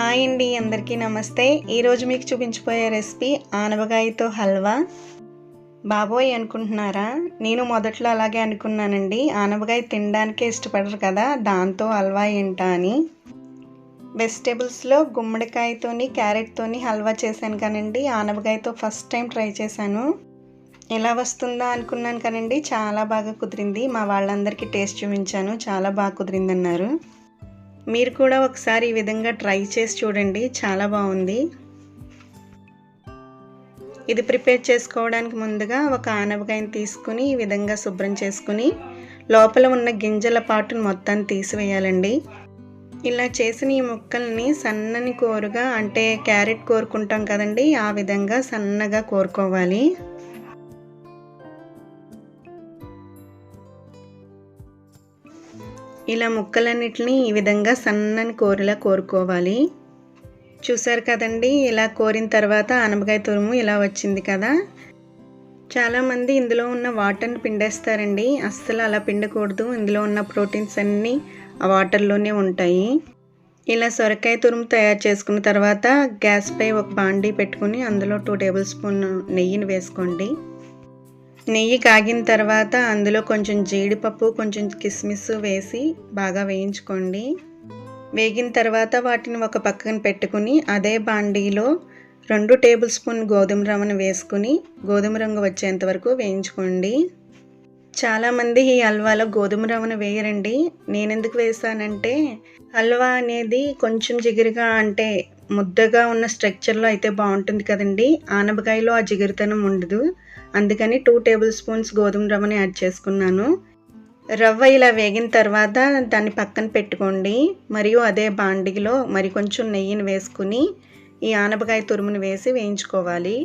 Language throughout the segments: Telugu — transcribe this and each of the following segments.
హాయ్ అండి అందరికీ నమస్తే. ఈరోజు మీకు చూపించబోయే రెసిపీ ఆనవకాయతో హల్వా. బాబోయ్ అనుకుంటున్నారా? నేను మొదట్లో అలాగే అనుకున్నానండి. ఆనపకాయ తినడానికే ఇష్టపడరు కదా దాంతో హల్వా ఏంటా అని. వెజిటేబుల్స్లో గుమ్మడికాయతోని క్యారెట్తోని హల్వా చేశాను కానండి ఆనవకాయతో ఫస్ట్ టైం ట్రై చేశాను. ఎలా వస్తుందా అనుకున్నాను కానండి చాలా బాగా కుదిరింది. మా వాళ్ళందరికీ టేస్ట్ చూపించాను చాలా బాగా కుదిరిందన్నారు. మీరు కూడా ఒకసారి ఈ విధంగా ట్రై చేసి చూడండి. చాలా బాగుంది. ఇది ప్రిపేర్ చేసుకోవడానికి ముందుగా ఒక ఆనపకాయని తీసుకుని ఈ విధంగా శుభ్రం చేసుకుని లోపల ఉన్న గింజల పాటును మొత్తాన్ని తీసివేయాలండి. ఇలా చేసిన ఈ ముక్కల్ని సన్నని కోరుగా అంటే క్యారెట్ కోరుకుంటాం కదండి. ఆ విధంగా సన్నగా కోరుకోవాలి. ఇలా ముక్కలన్నిటిని ఈ విధంగా సన్నని కోరిలా కోరుకోవాలి. చూసారు కదండి ఇలా కోరిన తర్వాత ఆనపకాయ తురుము ఇలా వచ్చింది కదా. చాలామంది ఇందులో ఉన్న వాటర్ని పిండేస్తారండి. అస్సలు అలా పిండకూడదు. ఇందులో ఉన్న ప్రోటీన్స్ అన్నీ ఆ వాటర్లోనే ఉంటాయి. ఇలా సొరకాయ తురుము తయారు చేసుకున్న తర్వాత గ్యాస్పై ఒక బాండీ పెట్టుకుని అందులో టూ టేబుల్ స్పూన్ నెయ్యిని వేసుకోండి. నెయ్యి కాగిన తర్వాత అందులో కొంచెం జీడిపప్పు కొంచెం కిస్మిస్ వేసి బాగా వేయించుకోండి. వేగిన తర్వాత వాటిని ఒక పక్కన పెట్టుకుని అదే బాండీలో రెండు టేబుల్ స్పూన్ గోధుమ రవ్వను వేసుకుని గోధుమ రంగు వచ్చేంత వరకు వేయించుకోండి. చాలామంది ఈ హల్వాలో గోధుమ రవ్వను వేయరండి. నేను ఎందుకు వేసానంటే హల్వా అనేది కొంచెం జిగురుగా అంటే ముద్దగా ఉన్న స్ట్రక్చర్లో అయితే బాగుంటుంది కదండి. ఆనపకాయలో ఆ జిగురుతనం ఉండదు. అందుకని టూ టేబుల్ స్పూన్స్ గోధుమ రవ్వని యాడ్ చేసుకున్నాను. రవ్వ ఇలా వేగిన తర్వాత దాన్ని పక్కన పెట్టుకోండి. మరియు అదే బాండిగిలో మరి కొంచెం నెయ్యిని వేసుకుని ఈ ఆనపకాయ తురుమును వేసి వేయించుకోవాలి.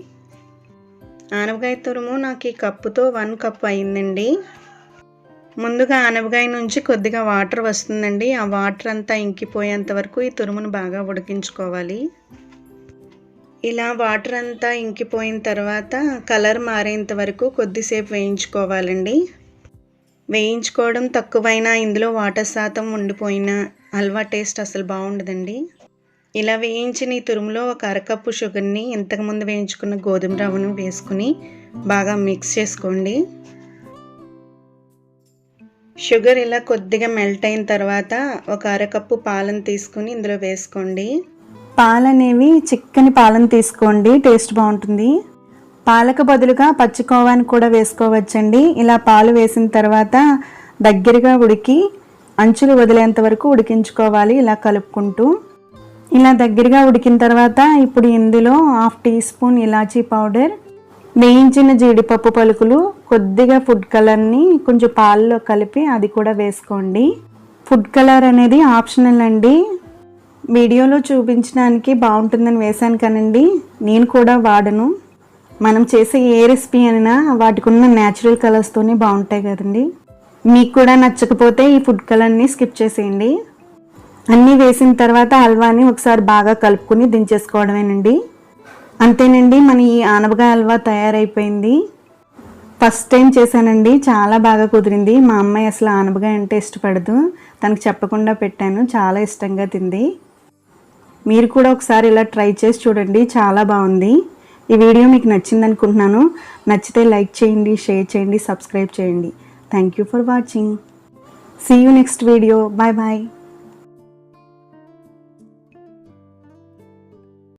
ఆనపకాయ తురుము నాకు ఈ కప్పుతో వన్ కప్ అయిందండి. ముందుగా ఆనపకాయ నుంచి కొద్దిగా వాటర్ వస్తుందండి. ఆ వాటర్ అంతా ఇంకిపోయేంత వరకు ఈ తురుమును బాగా ఉడికించుకోవాలి. ఇలా వాటర్ అంతా ఇంకిపోయిన తర్వాత కలర్ మారేంత వరకు కొద్దిసేపు వేయించుకోవాలండి. వేయించుకోవడం తక్కువైనా ఇందులో వాటర్ శాతం ఉండిపోయినా హల్వా టేస్ట్ అసలు బాగుండదండి. ఇలా వేయించిన ఈ తురుములో ఒక అరకప్పు షుగర్ని ఇంతకుముందు వేయించుకున్న గోధుమ రవ్వను వేసుకుని బాగా మిక్స్ చేసుకోండి. షుగర్ ఇలా కొద్దిగా మెల్ట్ అయిన తర్వాత ఒక అరకప్పు పాలను తీసుకుని ఇందులో వేసుకోండి. పాలు అనేవి చిక్కని పాలను తీసుకోండి టేస్ట్ బాగుంటుంది. పాలకు బదులుగా పచ్చికోవాని కూడా వేసుకోవచ్చండి. ఇలా పాలు వేసిన తర్వాత దగ్గరగా ఉడికి అంచులు వదిలేంత వరకు ఉడికించుకోవాలి ఇలా కలుపుకుంటూ. ఇలా దగ్గరగా ఉడికిన తర్వాత ఇప్పుడు ఇందులో హాఫ్ టీ స్పూన్ ఇలాచీ పౌడర్ వేయించిన జీడిపప్పు పలుకులు కొద్దిగా ఫుడ్ కలర్ని కొంచెం పాలలో కలిపి అది కూడా వేసుకోండి. ఫుడ్ కలర్ అనేది ఆప్షనల్ అండి. వీడియోలో చూపించడానికి బాగుంటుందని వేశాను కానండి. నేను కూడా వాడను. మనం చేసే ఏ రెసిపీ అయినా వాటికి ఉన్న న్యాచురల్ కలర్స్తోనే బాగుంటాయి కదండి. మీకు కూడా నచ్చకపోతే ఈ ఫుడ్ కలర్ని స్కిప్ చేసేయండి. అన్నీ వేసిన తర్వాత హల్వాని ఒకసారి బాగా కలుపుకుని దించేసుకోవడమేనండి. అంతేనండి మన ఈ ఆనపకాయ హల్వా తయారైపోయింది. ఫస్ట్ టైం చేశానండి చాలా బాగా కుదిరింది. మా అమ్మాయి అసలు ఆనపకాయ అంటే ఇష్టపడదు. తనకు చెప్పకుండా పెట్టాను చాలా ఇష్టంగా తింది. మీరు కూడా ఒకసారి ఇలా ట్రై చేసి చూడండి చాలా బాగుంది. ఈ వీడియో మీకు నచ్చింది అనుకుంటున్నాను నచ్చితే లైక్ చేయండి షేర్ చేయండి సబ్స్క్రైబ్ చేయండి. Thank you for watching see you next video bye bye